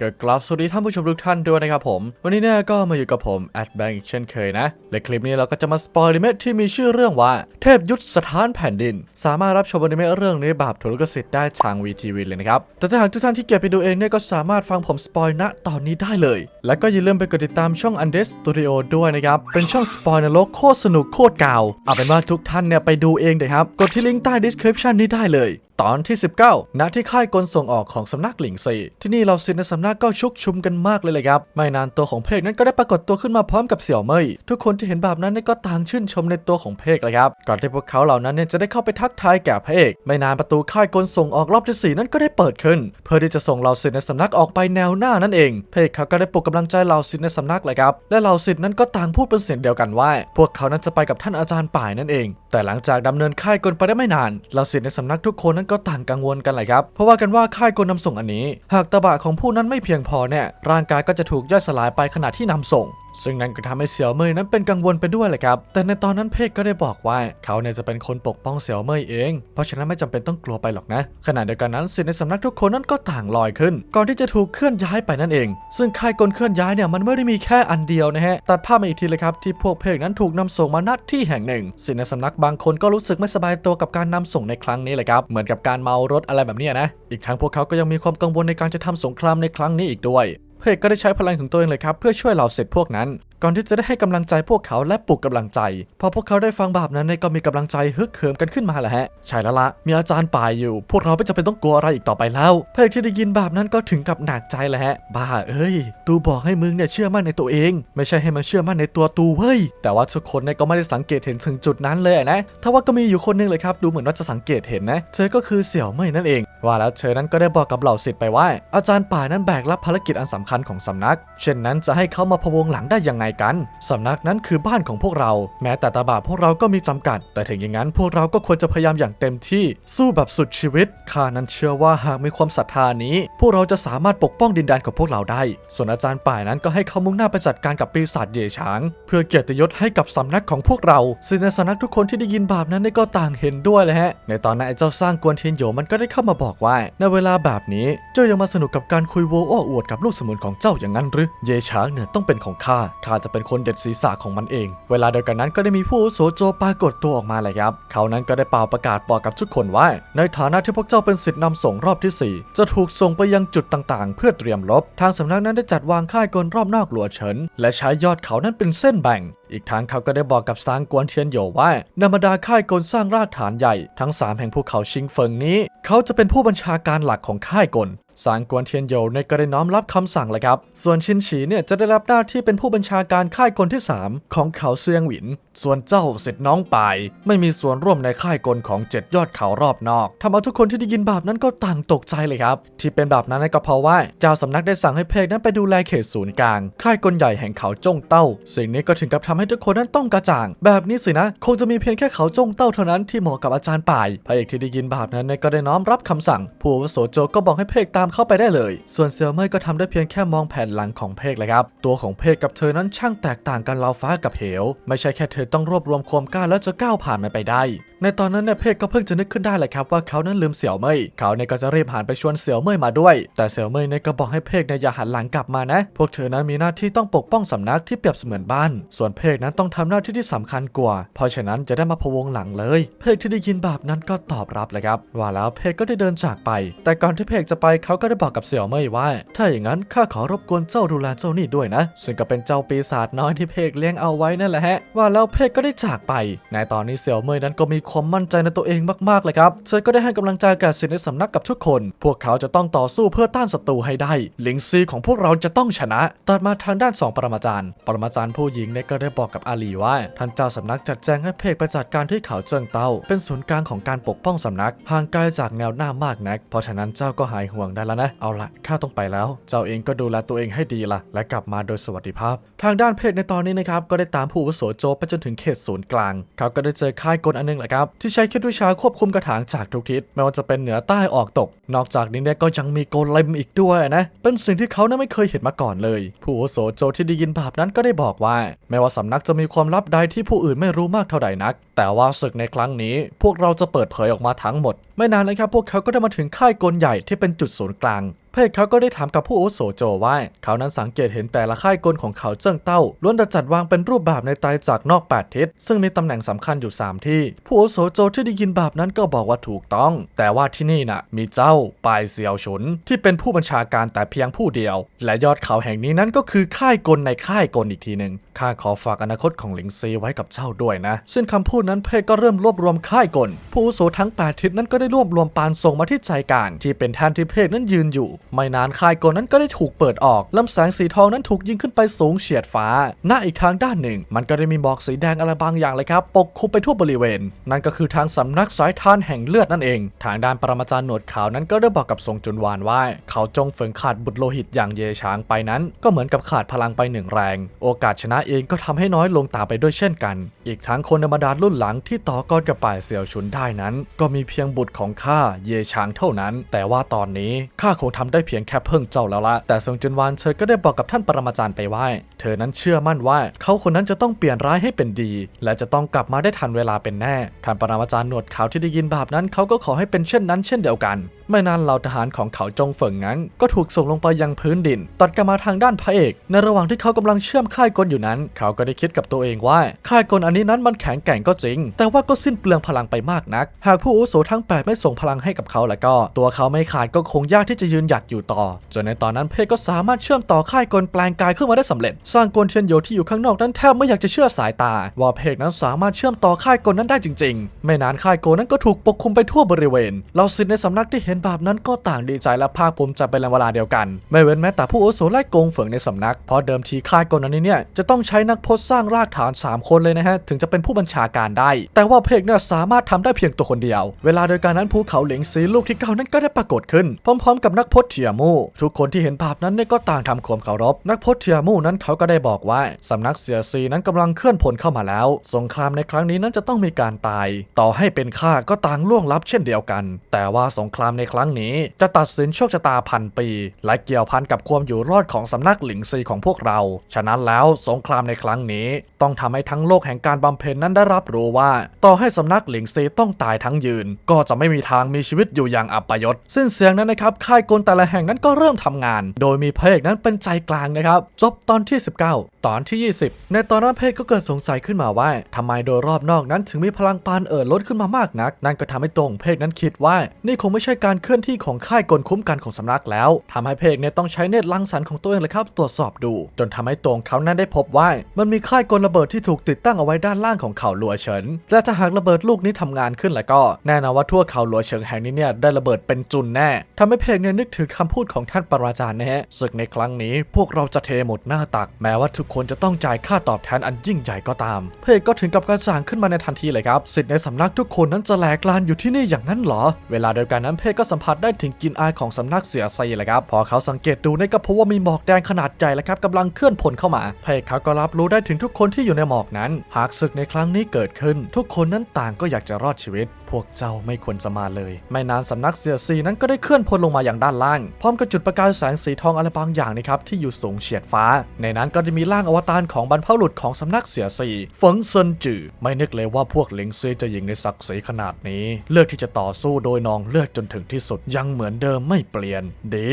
ก็กลับสวัสดีท่านผู้ชมทุกท่านด้วยนะครับผม วันนี้เนี่ยก็มาอยู่กับผมแอดแบงค์เช่นเคยนะ และคลิปนี้เราก็จะมาสปอยอนิเมะที่มีชื่อเรื่องว่า เทพยุทธสถานแผ่นดิน สามารถรับชมอนิเมะเรื่องนี้แบบถูกลิขสิทธิ์ได้ทางวีทีวีเลยนะครับ แต่ถ้าหากทุกท่านที่เก็บไปดูเองเนี่ยก็สามารถฟังผมสปอยณตอนนี้ได้เลย และก็อย่าลืมไปกดติดตามช่อง Undes Studio ด้วยนะครับ เป็นช่องสปอยนรกโคตรสนุกโคตรกาวเอาเป็นว่าทุกท่านเนี่ยไปดูเองเถอะครับ กดที่ลิงก์ใต้ description นี้ได้เลยตอนที่ 19 ณ ที่ค่ายกลส่งออกของสำนักหลิงซีที่นี่เราสิทธิ์ในสำนักก็ชุกชุมกันมากเลยเลยครับ ไม่นานตัวของเพกนั้นก็ได้ปรากฏตัวขึ้นมาพร้อมกับเสี่ยวเมยทุกคนที่เห็นแบบนั้นนี่ก็ต่างชื่นชมในตัวของเพกเลยครับ ก่อนที่พวกเขาเหล่านั้นเนี่ยจะได้เข้าไปทักทายแก่พระเอกไม่นานประตูค่ายกลส่งออกรอบที่สี่นั้นก็ได้เปิดขึ้น เพื่อที่จะส่งเหล่าสิทธิ์ในสำนักออกไปแนวหน้านั่นเอง เพกเขาก็ได้ปลุกกำลังใจเหล่าสิทธิ์ในสำนักเลยครับ และเหล่าสิทธิ์นั้นก็ต่างพูดเป็นเสียงเดียวกันว่า พวกเขานั้นจะไปกับท่านอาจารย์ป่ายนั่นเอง แต่หลังจากดำเนินค่ายกลไปได้ไม่นานเหล่าสิทธิ์ในสำนักทุกคนนั้นก็ต่างกังวลกันเลยครับ เพราะว่ากันว่าค่ายกลนำส่งอันนี้ หากตะบะของผู้นั้นไม่เพียงพอเนี่ยร่างกายก็จะถูกย่อยสลายไปขณะที่นำส่ง ซึ่งนั่นก็ทำให้เสี่ยวเมยนั้นเป็นกังวลไปด้วยแหละครับ แต่ในตอนนั้นเพกก็ได้บอกว่า เขาเนี่ยจะเป็นคนปกป้องเสี่ยวเมยเอง เพราะฉะนั้นไม่จำเป็นต้องกลัวไปหรอกนะ ขณะเดียวกันนั้นสิทธิ์ในสำนักทุกคนนั้นก็ต่างลอยขึ้น ก่อนที่จะถูกเคลื่อนย้ายไปนั่นเอง ซึ่งค่ายกลเคลื่อนย้ายเนี่ยมันไม่ได้มีแค่อันเดียวนะฮะ ตัดภาพมาอีกทีเลยครับที่พวกเพกนั้นถูกนำส่งมาณที่แห่งหนึ่ง สิทธิ์ในสำนักบางคนก็รู้สึกไม่สบายตัวกับการนำส่งในครั้งนี้เลยครับ เหมือนกับการเมารถอะไรแบบนี้นะ อีกทั้งพวกเขาก็ยังมีความกังวลในการจะทำสงครามในครั้งนี้อีกด้วย เพกก็ได้ใช้พลังของตัวเองเลยครับเพื่อช่วยเหล่าเสร็จพวกนั้นก่อนที่จะได้ให้กำลังใจพวกเขาและปลุกกำลังใจ พอพวกเขาได้ฟังแบบนั้นก็มีกำลังใจฮึกเหิมกันขึ้นมาแหละฮะ ใช่แล้วละมีอาจารย์ป่ายอยู่ พวกเราไม่จำเป็นต้องกลัวอะไรอีกต่อไปแล้วเพกที่ได้ยินแบบนั้นก็ถึงกับหนักใจแหละฮะ บ้าเอ้ย ตูบอกให้มึงเนี่ยเชื่อมั่นในตัวเอง ไม่ใช่ให้มาเชื่อมั่นในตัวตูเว้ย แต่ว่าทุกคนเนี่ยก็ไม่ได้สังเกตเห็นถึงจุดนั้นเลยนะถ้าว่าก็มีอยู่คนหนึงเลยครับดูเหมือนว่าจะสังเกตเห็นนะ เธอก็คือเสี่ยวเมยนั่นเอง ว่าแล้วเธอนั้นก็ได้บอกกับเหล่าศิษย์ไปว่า อาจารย์ป่ายนั้นแบกรับภารกิจอันสำคัญของสำนัก เช่นนั้นจะให้เขามาพวงหลังได้ยังไงกัน สำนักนั้นคือบ้านของพวกเรา แม้แต่ตาบาพวกเราก็มีจำกัด แต่ถึงอย่างนั้นพวกเราก็ควรจะพยายามอย่างเต็มที่สู้แบบสุดชีวิตข้านั้นเชื่อว่าหากมีความศรัทธานี้ พวกเราจะสามารถปกป้องดินแดนของพวกเราได้ ส่วนอาจารย์ป่ายนั้นก็ให้เขามุ่งหน้าไปจัดการกับปีศาจเย่ช้าง เพื่อเกียรติยศให้กับสำนักของพวกเราซึ่งในสำนักทุกคนที่ได้ยินแบบนั้นก็ต่างเห็นด้วยเลยฮะ ในตอนนั้นไอ้เจ้าสร้างกวนเทียนโยมันก็ได้เข้ามาบอกว่าในเวลาแบบนี้เจ้ายังมาสนุกกับการคุยโวโอ้อวดกับลูกสมุนของเจ้าอย่างนั้นหรือเยช้างเนี่ยต้องเป็นของข้าข้าจะเป็นคนเด็ดศีรษะของมันเอง เวลาเดียวกันนั้นก็ได้มีผู้อาวุโสโจปรากฏตัวออกมาเลยครับ เขานั้นก็ได้เป่าประกาศบอกกับทุกคนว่า ในฐานะที่พวกเจ้าเป็นสิทธิ์นำส่งรอบที่สี่จะถูกส่งไปยังจุดต่างๆ เพื่อเตรียมรบ ทางสำนักนั้นได้จัดวางค่ายกลรอบนอกหลัวเฉิน และใช้ยอดเขานั้นเป็นเส้นแบ่ง อีกทั้งเขาก็ได้บอกกับซางกวนเทียนโหยว่านามดาค่ายกลสร้างรากฐานใหญ่ทั้ง 3 แห่งภูเขาชิงเฟิงนี้ เขาจะเป็นผู้บัญชาการหลักของค่ายกลซางกวนเทียนโยเนี่ยก็ได้น้อมรับคำสั่งเลยครับ ส่วนชินฉีเนี่ยจะได้รับหน้าที่เป็นผู้บัญชาการค่ายกลที่ 3 ของเขาเซียงหวิน ส่วนเจ้าสิทธิ์น้องปาย ไม่มีส่วนร่วมในค่ายกลของเจ็ดยอดเขารอบนอกทำเอาทุกคนที่ได้ยินแบบนั้นก็ต่างตกใจเลยครับ ที่เป็นแบบนั้นก็เพราะว่าเจ้าสำนักได้สั่งให้เพกนั้นไปดูแลเขตศูนย์กลาง ค่ายกลใหญ่แห่งเขาจงเต้า สิ่งนี้ก็ถึงกับทำให้ทุกคนนั้นต้องกระจ่าง แบบนี้สินะ คงจะมีเพียงแค่เขาจงเต้าเท่านั้นที่เหมาะกับอาจารย์ป่ายพระเอกที่ได้ยินแบบนั้นก็ได้น้อมรับคำสั่ง ผู้อาวุโสโจก็บอกให้เพกตามเข้าไปได้เลย ส่วนเซียวเมยก็ทำได้เพียงแค่มองแผ่นหลังของเพกเลยครับ ตัวของเพกกับเธอนั้นช่างแตกต่างกันราวฟ้ากับเหว ไม่ใช่แค่เธอต้องรวบรวมความกล้าแล้วจะก้าวผ่านมันไปได้ ในตอนนั้นเนี่ยเพกก็เพิ่งจะนึกขึ้นได้แหละครับว่าเขานั้นลืมเสี่ยวเมยเขาเนี่ยก็จะรีบหันไปชวนเสี่ยวเมยมาด้วย แต่เสี่ยวเมยเนี่ยก็บอกให้เพกเนี่ยอย่าหันหลังกลับมานะ พวกเธอนั้นมีหน้าที่ต้องปกป้องสำนักที่เปรียบเสมือนบ้าน ส่วนเพกนั้นต้องทำหน้าที่ที่สำคัญกว่า เพราะฉะนั้นจะได้มาพวงหลังเลย เพกที่ได้ยินแบบนั้นก็ตอบรับเลยครับ ว่าแล้วเพกก็ได้เดินจากไป แต่ก่อนที่เพกจะไปเขาก็ได้บอกกับเสี่ยวเมยว่า ถ้าอย่างนั้นข้าขอรบกวนเจ้าดูแลเจ้านี่ด้วยนะ ซึ่งก็เป็นเจ้าปีศาจน้อยที่เพกเลี้ยงเอาไว้นั่นแหละฮะ ว่าแล้วเพกก็ได้จากไป ในตอนนี้เสี่ยวเมยนั้นก็มีความมั่นใจในตัวเองมากๆเลยครับ เธอก็ได้ให้กำลังใจแก่ศิษย์ในสำนักกับทุกคน พวกเขาจะต้องต่อสู้เพื่อต้านศัตรูให้ได้ลิงซีของพวกเราจะต้องชนะ ตัดมาทางด้านสองปรมาจารย์ ปรมาจารย์ผู้หญิงเนี่ยก็ได้บอกกับอาลีว่า ท่านเจ้าสำนักจัดแจงให้เพกไปจัดการที่เขาเจิงเต้าเป็นศูนย์กลางของการปกป้องสำนัก ห่างไกลจากแนวหน้ามากนัก เพราะฉะนั้นเจ้าก็หายห่วงได้แล้วนะ เอาละข้าต้องไปแล้ว เจ้าเองก็ดูแลตัวเองให้ดีละและกลับมาโดยสวัสดิภาพ ทางด้านเพกในตอนนี้นะครับก็ได้ตามผู้วุโสโจไปจนถึงเขตศูนย์กลาง เขาก็ได้เจอค่ายกลอันหนึงแหละครับที่ใช้เคล็ดวิชาควบคุมกระถางจากทุกทิศไม่ว่าจะเป็นเหนือใต้ออกตก นอกจากนี้เนี่ยก็ยังมีโกเลมอีกด้วยนะเป็นสิ่งที่เขานั้นไม่เคยเห็นมาก่อนเลย ผู้วุโสโจที่ได้ยินแบบนั้นก็ได้บอกว่าแม้ว่าสำนักจะมีความลับใดที่ผู้อื่นไม่รู้มากเท่าใดนัก แต่ว่าศึกในครั้งนี้ พวกเราจะเปิดเผยออกมาทั้งหมด ไม่นานเลยครับพวกเขาก็ได้มาถึงค่ายกลใหญ่ที่เป็นจุดศูนย์กลาง เพศเขาก็ได้ถามกับผู้อุโสโจว่าเขานั้นสังเกตเห็นแต่ละค่ายกลของเขาเจิ้งเต้าล้วนแต่จัดวางเป็นรูปแบบในไตรจากนอกแปดทิศซึ่งมีตำแหน่งสำคัญอยู่ 3 ที่ ผู้อุโสโจที่ได้ยินแบบนั้นก็บอกว่าถูกต้อง แต่ว่าที่นี่น่ะมีเจ้าปายเซียวฉุน ที่เป็นผู้บัญชาการแต่เพียงผู้เดียว และยอดเขาแห่งนี้นั้นก็คือค่ายกลในค่ายกลอีกทีหนึ่งข้าขอฝากอนาคตของหลิงซีไว้กับเจ้าด้วยนะซึ่งคำพูดนั้นเพศก็เริ่มรวบรวมค่ายกลผู้อุโสทั้งแปดทิศนั้นก็ได้รวบรวมปานส่งมาที่ใจกลางที่เป็นแทนที่เพศนั้นยืนอยู่ ไม่นานค่ายกลนั้นก็ได้ถูกเปิดออกลำแสงสีทองนั้นถูกยิงขึ้นไปสูงเฉียดฟ้า หน้าอีกทางด้านหนึ่ง มันก็ได้มีหมอกสีแดงอะไรบางอย่างเลยครับ ปกคลุมไปทั่วบริเวณ นั่นก็คือทางสำนักสายทานแห่งเลือดนั่นเอง ทางด้านปรมาจารย์หนวดขาวนั้นก็ได้บอกกับทรงจุนวานว่า เขาจงฝืนขาดบุตรโลหิตอย่างเยช้างไปนั้น ก็เหมือนกับขาดพลังไปหนึ่งแรง โอกาสชนะเองก็ทำให้น้อยลงตามไปด้วยเช่นกัน อีกทั้งคนธรรมดารุ่นหลังที่ต่อกรกับป่ายเสี่ยวชุนได้นั้น ก็มีเพียงบุตรของข้าเยช้างเท่านั้น แต่ว่าตอนนี้ข้าคงทำได้เพียงแค่เพิ่งเจ้าแล้วละแต่ทรงจุนวานเธอก็ได้บอกกับท่านปรมาจารย์ไปว่า เธอนั้นเชื่อมั่นว่า เขาคนนั้นจะต้องเปลี่ยนร้ายให้เป็นดี และจะต้องกลับมาได้ทันเวลาเป็นแน่ ท่านปรมาจารย์หนวดขาวที่ได้ยินแบบนั้น เขาก็ขอให้เป็นเช่นนั้นเช่นเดียวกัน ไม่นานเหล่าทหารของเขาจงเฟิงนั้น ก็ถูกส่งลงไปยังพื้นดิน ตัดกลับมาทางด้านพระเอก ในระหว่างที่เขากำลังเชื่อมค่ายกลอยู่นั้น เขาก็ได้คิดกับตัวเองว่า ค่ายกลอันนี้นั้นมันแข็งแกร่งก็จริง แต่ว่าก็สิ้นเปลืองพลังไปมากนัก หากผู้อุโสทั้ง8ไม่ส่งพลังให้กับเขาแล้วก็ ตัวเขาไม่ขาดก็คงยากที่จะยืนหยัดอยู่ต่อ จนในตอนนั้นเพศก็สามารถเชื่อมต่อค่ายกลแปลงกายขึ้นมาได้สำเร็จ สร้างกลเทียนโยที่อยู่ข้างนอกนั้นแทบไม่อยากจะเชื่อสายตา ว่าเพศนั้นสามารถเชื่อมต่อค่ายกลนั้นได้จริง ๆ ไม่นานค่ายกลนั้นก็ถูกปกคลุมไปทั่วบริเวณเราสิทธิ์ในสำนักที่เห็นแบบนั้นก็ต่างดีใจและภาคภูมิใจเป็นเวลาเดียวกัน ไม่เว้นแม้แต่ผู้อุโสไล่กงเฝิงในสำนัก เพราะเดิมทีค่ายกลนั้นเนี่ยจะต้องใช้นักพจน์สร้างรากฐาน 3 คนเลยนะฮะถึงจะเป็นผู้บัญชาการได้ แต่ว่าเพกเนี่ยสามารถทำได้เพียงตัวคนเดียว เวลาโดยการนั้นภูเขาเหลียงซีลูกที่เก้านั้นก็ได้ปรากฏขึ้น พร้อม ๆ กับนักพจน์เทียมูทุกคนที่เห็นภาพนั้นเนี่ยก็ต่างทำความเคารพนักพจน์เทียมูนั้นเขาก็ได้บอกว่าสำนักเสียซีนั้นกำลังเคลื่อนพลเข้ามาแล้ว สงครามในครั้งนี้นั้นจะต้องมีการตาย ต่อให้เป็นข้าก็ต่างล่วงลับเช่นเดียวกัน แต่ว่าสงครามในครั้งนี้จะตัดสินโชคชะตาพันปี และเกี่ยวพันกับความอยู่รอดของสำนักหลิงซีของพวกเรา ฉะนั้นแล้วสงครามในครั้งนี้ ต้องทำให้ทั้งโลกแห่งการบำเพ็ญนั้นได้รับรู้ว่า ต่อให้สำนักหลิงซีต้องตายทั้งยืน ก็จะไม่มีทางมีชีวิตอยู่อย่างอับปยศสิ้นเสียงนั้นนะครับค่ายกลแต่ละแห่งนั้นก็เริ่มทำงาน โดยมีพระเอกนั้นเป็นใจกลางนะครับ จบตอนที่ 19 ตอนที่ 20 ในตอนนั้นเพศก็เกิดสงสัยขึ้นมาว่าทำไมโดยรอบนอกนั้นถึงมีพลังปานเอ่อล้นขึ้นมามากนัก นั่นก็ทำให้ตรงเพศนั้นคิดว่า นี่คงไม่ใช่การเคลื่อนที่ของค่ายกลคุ้มกันของสำนักแล้วทำให้เพศเนี่ยต้องใช้เนตรลังสรรค์ของตัวเองเลยครับตรวจสอบดู จนทำให้ตรงเขานั้นได้พบว่า มันมีค่ายกลระเบิดที่ถูกติดตั้งเอาไว้ด้านล่างของเขาหลัวเฉินและถ้าหากระเบิดลูกนี้ทำงานขึ้นแล้วก็ แน่นอนว่าทั่วเขาหลัวเฉิงแห่งนี้เนี่ยได้ระเบิดเป็นจุนแน่ทำให้เพศเนี่ยนึกถึงคำพูดของท่านปราจารย์นะฮะศึกในครั้งนี้พวกเราจะเทหมดหน้าตัก แม้ว่าทุกคนจะต้องจ่ายค่าตอบแทนอันยิ่งใหญ่ก็ตาม เพศก็ถึงกับการสั่งขึ้นมาในทันทีเลยครับสิทธิ์ในสำนักทุกคนนั้นจะแหลกลานอยู่ที่นี่อย่างนั้นเหรอ เวลาเดียวกันนั้นเพศก็สัมผัสได้ถึงกลินอายของสำนักเสียซีเลยครับพอเขาสังเกตดูเนี่ก็พบว่ามีหมอกแดงขนาดใหญ่แล้วครับกำลังเคลื่อนพลเข้ามา เพศเขาก็รับรู้ได้ถึงทุกคนที่อยู่ในหมอกนั้น หากศึกในครั้งนี้เกิดขึ้น ทุกคนนั้นต่างก็อยากจะรอดชีวิต วกเจ้าไม่ควรจะมาเลย ไม่นานสำนักเสียซีนั้นก็ได้เคลื่อนพลลงมาอย่างด้านล่าง พร้อมกับจุดประกายแสงสีทองอะไรบางอย่างนะครับที่อยู่สูงเฉียดฟ้า ในนั้นก็ได้มีร่างอวตารของบรรพบุรุษของสำนักเสียซีเฟิงเซินจือไม่นึกเลยว่าพวกเหลิงซีจะยิงในศักดิ์ศรีขนาดนี้ เลือกที่จะต่อสู้โดยนองเลือดจนถึงที่สุดยังเหมือนเดิมไม่เปลี่ยน ดี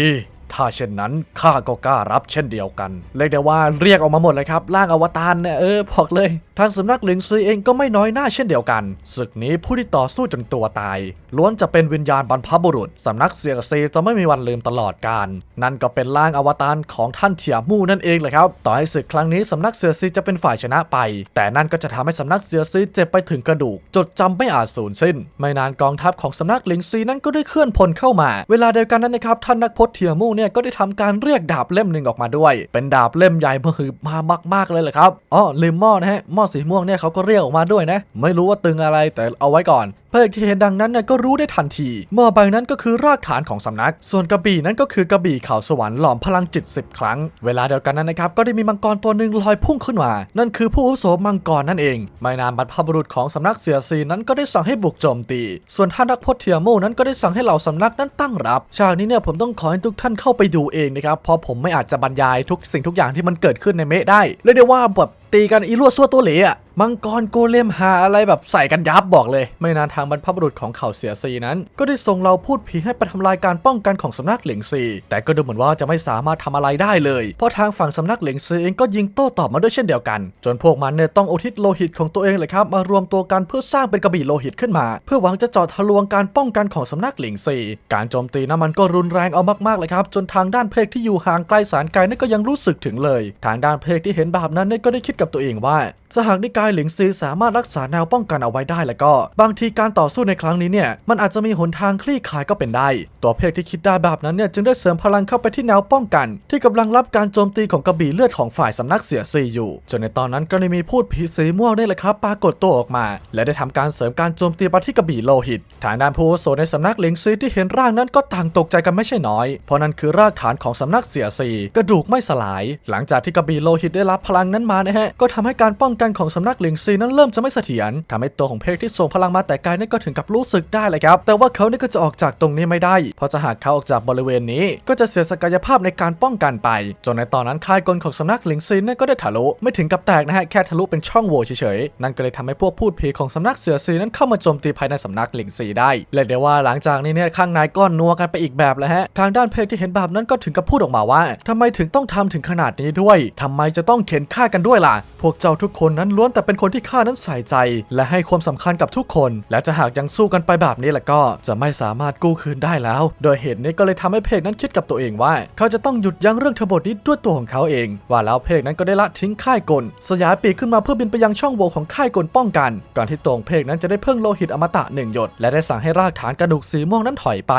ถ้าเช่นนั้นข้าก็กล้ารับเช่นเดียวกันเรียกได้ว่าเรียกออกมาหมดเลยครับร่างอวตารเนี่ยเออบอกเลย ทางสำนักหลิงซุยเองก็ไม่น้อยหน้าเช่นเดียวกันศึกนี้ผู้ที่ต่อสู้จนตัวตาย ล้วนจะเป็นวิญญาณบรรพบุรุษ สำนักเสียงซีจะไม่มีวันลืมตลอดกาลนั่นก็เป็นร่างอวตารของท่านเถียมู่นั่นเองเลยครับ ต่อให้ศึกครั้งนี้สำนักเสียซีจะเป็นฝ่ายชนะไป แต่นั่นก็จะทำให้สำนักเสียซีเจ็บไปถึงกระดูก จดจำไม่อาจสูญสิ้น ไม่นานกองทัพของสำนักหลิงซีนั้นก็ได้เคลื่อนพลเข้ามา เวลาเดียวกันนั้นนะครับท่านนักพจน์เถียมู่เนี่ยก็ได้ทำการเรียกดาบเล่มหนึ่งออกมาด้วย เป็นดาบเล่มใหญ่มหึมามาก ๆเลยแหละครับอ๋อลืมหม้อนะฮะหม้อสีม่วงเนี่ยเขาก็เรียกออกมาด้วยนะ ไม่รู้ว่าตึงอะไรแต่เอาไว้ก่อน พระเอกที่เห็นดังนั้นเนี่ยก็รู้ได้ทันทีหม้อใบนั้นก็คือรากฐานของสำนัก ส่วนกระบี่นั้นก็คือกระบี่เขาวสวรรค์หลอมพลังจิต 10 ครั้ง เวลาเดียวกันนั้นนะครับก็ได้มีมังกรตัวหนึ่งลอยพุ่งขึ้นมา นั่นคือผู้อุโสมังกรนั่นเอง ไม่นานบรรพบุรุษของสำนักเสียซีนั้นก็ได้สั่งให้บุกโจมตี ส่วนท่านนักพจน์เทียโมนั้นก็ได้สั่งให้เหล่าสำนักนั้นตั้งรับฉากนี้เนี่ยผมต้องขอให้ทุกท่านเข้าไปดูเองนะครับเพราะผมไม่อาจจะบรรยายทุกสิ่งทุกอย่างที่มันเกิดขึ้นในเมะได้เรียกได้ว่าแบบตีกันอีรัวซัวตัวเหล่อะ มังกรโกเลมหาอะไรแบบใส่กันยับบอกเลย ไม่นานทางบรรพบุรุษของเขาเสียซีนั้น ก็ได้ส่งเราพูดผีให้ไปทำลายการป้องกันของสำนักเหลิงซี แต่ก็ดูเหมือนว่าจะไม่สามารถทำอะไรได้เลย เพราะทางฝั่งสำนักเหลิงซีเองก็ยิงโต้ตอบมาด้วยเช่นเดียวกัน จนพวกมันเนี่ยต้องอุทิศโลหิตของตัวเองเลยครับมารวมตัวกันเพื่อสร้างเป็นกระบี่โลหิตขึ้นมา เพื่อหวังจะเจาะทะลวงการป้องกันของสำนักเหลิงซีการโจมตีนั้นมันก็รุนแรงเอามากๆเลยครับจนทางด้านเพกที่อยู่ห่างไกลแสนไกลนั่นก็ยังรู้สึกถึงเลย ทางด้านเพกที่เห็นแบบนั้นเนี่ยก็ได้คิดกับตัวเองว่า สหากนิกายหลิงซีสามารถรักษาแนวป้องกันเอาไว้ได้แล้วก็ บางทีการต่อสู้ในครั้งนี้เนี่ยมันอาจจะมีหนทางคลี่คลายก็เป็นได้ ตัวเพกที่คิดได้แบบนั้นเนี่ยจึงได้เสริมพลังเข้าไปที่แนวป้องกัน ที่กำลังรับการโจมตีของกระบี่เลือดของฝ่ายสำนักเสียซีอยู่จนในตอนนั้นก็ได้มีพูดผีสีม่วงนี่แหละครับปรากฏตัวออกมา และได้ทำการเสริมการโจมตีไปที่กระบี่โลหิตทางด้านผู้อโสในสำนักหลิงซีที่เห็นร่างนั้นก็ต่างตกใจกันไม่ใช่น้อย เพราะนั่นคือรากฐานของสำนักเสียซีกระดูกไม่สลาย หลังจากที่กระบี่โลหิตได้รับพลังนั้นมานะฮะก็ทำให้การป้องกันของสำนักหลิงซีนั้นเริ่มจะไม่เสถียรทำให้ตัวของเพกที่ส่งพลังมาแต่ไกลนั่นก็ถึงกับรู้สึกได้เลยครับ แต่ว่าเขานี่ก็จะออกจากตรงนี้ไม่ได้ เพราะจะหากเขาออกจากบริเวณนี้ ก็จะเสียศักยภาพในการป้องกันไป จนในตอนนั้นค่ายกลของสำนักหลิงซีนั่นก็ได้ทะลุไม่ถึงกับแตกนะฮะแค่ทะลุเป็นช่องโหว่เฉยๆนั่นก็เลยทำให้พวกพูดผีของสำนักเสือซีนั้นเข้ามาโจมตีภายในสำนักหลิงซีได้เรียกได้ว่าหลังจากนี้เนี่ยข้างในก็นัวกันไปอีกแบบแล้วฮะทางด้านเพกที่เห็นแบบนั้นก็ถึงกับพูดออกมาว่าทำไมถึงต้องทำถึงขนาดนี้ด้วยทำไมจะต้องเข็นฆ่ากันด้วยล่ะ พวกเจ้าทุกคนนั้นล้วนแต่เป็นคนที่ข้านั้นใส่ใจ และให้ความสำคัญกับทุกคน และจะหากยังสู้กันไปแบบนี้แล้วก็จะไม่สามารถกู้คืนได้แล้ว โดยเหตุนี้ก็เลยทำให้เพกนั้นคิดกับตัวเองว่า เขาจะต้องหยุดยั้งเรื่องทั้งหมดนี้ด้วยตัวของเขาเอง ว่าแล้วเพกนั้นก็ได้ละทิ้งค่ายกล สยายปีกขึ้นมาเพื่อบินไปยังช่องโหว่ของค่ายกลป้องกัน ก่อนที่ตัวของเพกนั้นจะได้เพิ่งโลหิตอมตะหนึ่งหยด และได้สั่งให้รากฐานกระดูกสีม่วงนั้นถอยไป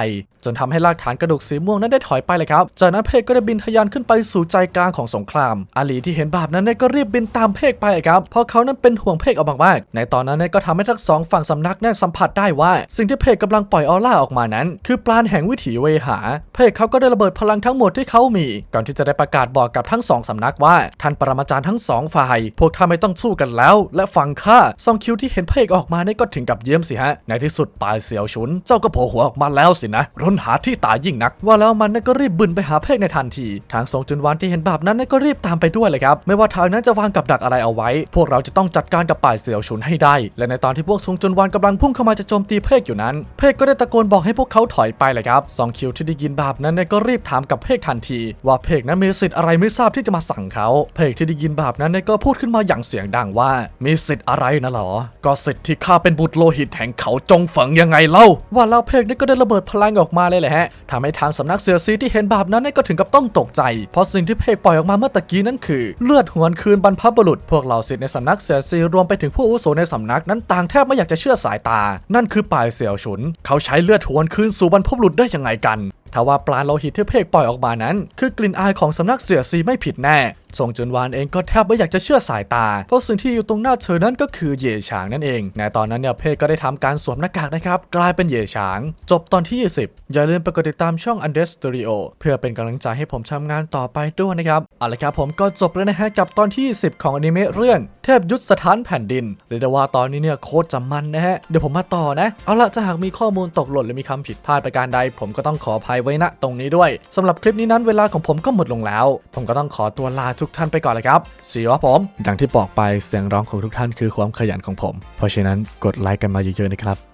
จนทำให้รากฐานกระดูกสีม่วงนั้นได้ถอยไปเลยครับ จากนั้นเพกก็ได้บินทะยานขึ้นไปสู่ใจกลางของสงคราม อาลีที่เห็นแบบนั้นก็รีบบินตามเพกไปครับเพราะเขานั้นเป็นห่วงเพกเอามากๆในตอนนั้นเนี่ยก็ทำให้ทั้งสองฝั่งสำนักเนี่ยสัมผัสได้ว่า สิ่งที่เพกกำลังปล่อยออร่าออกมานั้น คือปราณแห่งวิถีเวหา เพกเขาก็ได้ระเบิดพลังทั้งหมดที่เขามี ก่อนที่จะได้ประกาศบอกกับทั้งสองสำนักว่า ท่านปรมาจารย์ทั้งสองฝ่าย พวกท่านไม่ต้องสู้กันแล้ว และฟังข้าซองคิวที่เห็นเพกออกมาเนี่ยก็ถึงกับเยี่ยมสิฮะ ในที่สุดปลายเสียวฉุน เจ้าก็โผล่หัวออกมาแล้วสินะร้นหาที่ตายยิ่งนัก ว่าแล้วมันก็รีบบึนไปหาเพกในทันที ทางทรงจุนวานที่เห็นแบบนั้นก็รีบตามไปด้วยเลยครับ ไม่ว่าทางนั้นจะวางกับดักอะไรเอาไว้พวกเราจะต้องจัดการกับป่ายเสียวฉุนให้ได้ และในตอนที่พวกทรงจุนวานกำลังพุ่งเข้ามาจะโจมตีเพกอยู่นั้น เพกก็ได้ตะโกนบอกให้พวกเขาถอยไปเลยครับซองคิวที่ได้ยินแบบนั้นเนี่ยก็รีบถามกับเพกทันที ว่าเพกนั้นมีสิทธิ์อะไรไม่ทราบที่จะมาสั่งเขาเพกที่ได้ยินแบบนั้นเนี่ยก็พูดขึ้นมาอย่างเสียงดังว่า มีสิทธิ์อะไรนะหรอ ก็สิทธิ์ที่ข้าเป็นบุตรโลหิตแห่งเขาจงฝังยังไงเล่า ว่าแล้วเพกนี่ก็ได้ระเบิดพลังออกมาเลยแหละฮะทำให้ทางสำนักเสือซีที่เห็นแบบนั้นเนี่ยก็ถึงกับต้องตกใจ เพราะสิ่งที่เพกปล่อยออกมาเมื่อตะกี้นั้นคือ เลือดหวนคืนบรรพบุรุษพวกเหล่าศิในสำนักเสือซีรวมไปถึงผู้อาวุโสในสำนักนั้นต่างแทบไม่อยากจะเชื่อสายตา นั่นคือป่ายเสี่ยวฉุน เขาใช้เลือดทวนคืนสู่บรรพบุรุษได้ยังไงกันถ้าว่าปลาโลหิตที่เพกปล่อยออกมานั้น คือกลิ่นอายของสำนักเสือซีไม่ผิดแน่ ทรงจุนวานเองก็แทบไม่อยากจะเชื่อสายตา เพราะสิ่งที่อยู่ตรงหน้าเธอนั้นก็คือเย่ฉางนั่นเอง ในตอนนั้นเนี่ยเพกก็ได้ทำการสวมหน้ากากนะครับ กลายเป็นเย่ฉาง จบตอนที่ 20 อย่าลืมไปกดติดตามช่อง u n d e r Studio เพื่อเป็นกำลังใจให้ผมทำงานต่อไปด้วยนะครับเอาละครับผมก็จบแล้วนะฮะกับตอนที่ 10 ของอนิเมะเรื่อง เทพยุทธสถานแผ่นดินเรียกได้ว่าตอนนี้เนี่ยโคตรจะมันนะฮะเดี๋ยวผมมาต่อนะเอาละจะหากมีข้อมูลตกหล่นหรือมีคำผิดพลาดประการใด ผมก็ต้องขออภัยไว้ณตรงนี้ด้วยสำหรับคลิปนี้นั้นเวลาของผมก็หมดลงแล้ว ผมก็ต้องขอตัวลาทุกท่านไปก่อนเลยครับสีวะผม ดังที่บอกไปเสียงร้องของทุกท่านคือความขยันของผม เพราะฉะนั้นกดไลค์กันมาเยอะๆนะครับ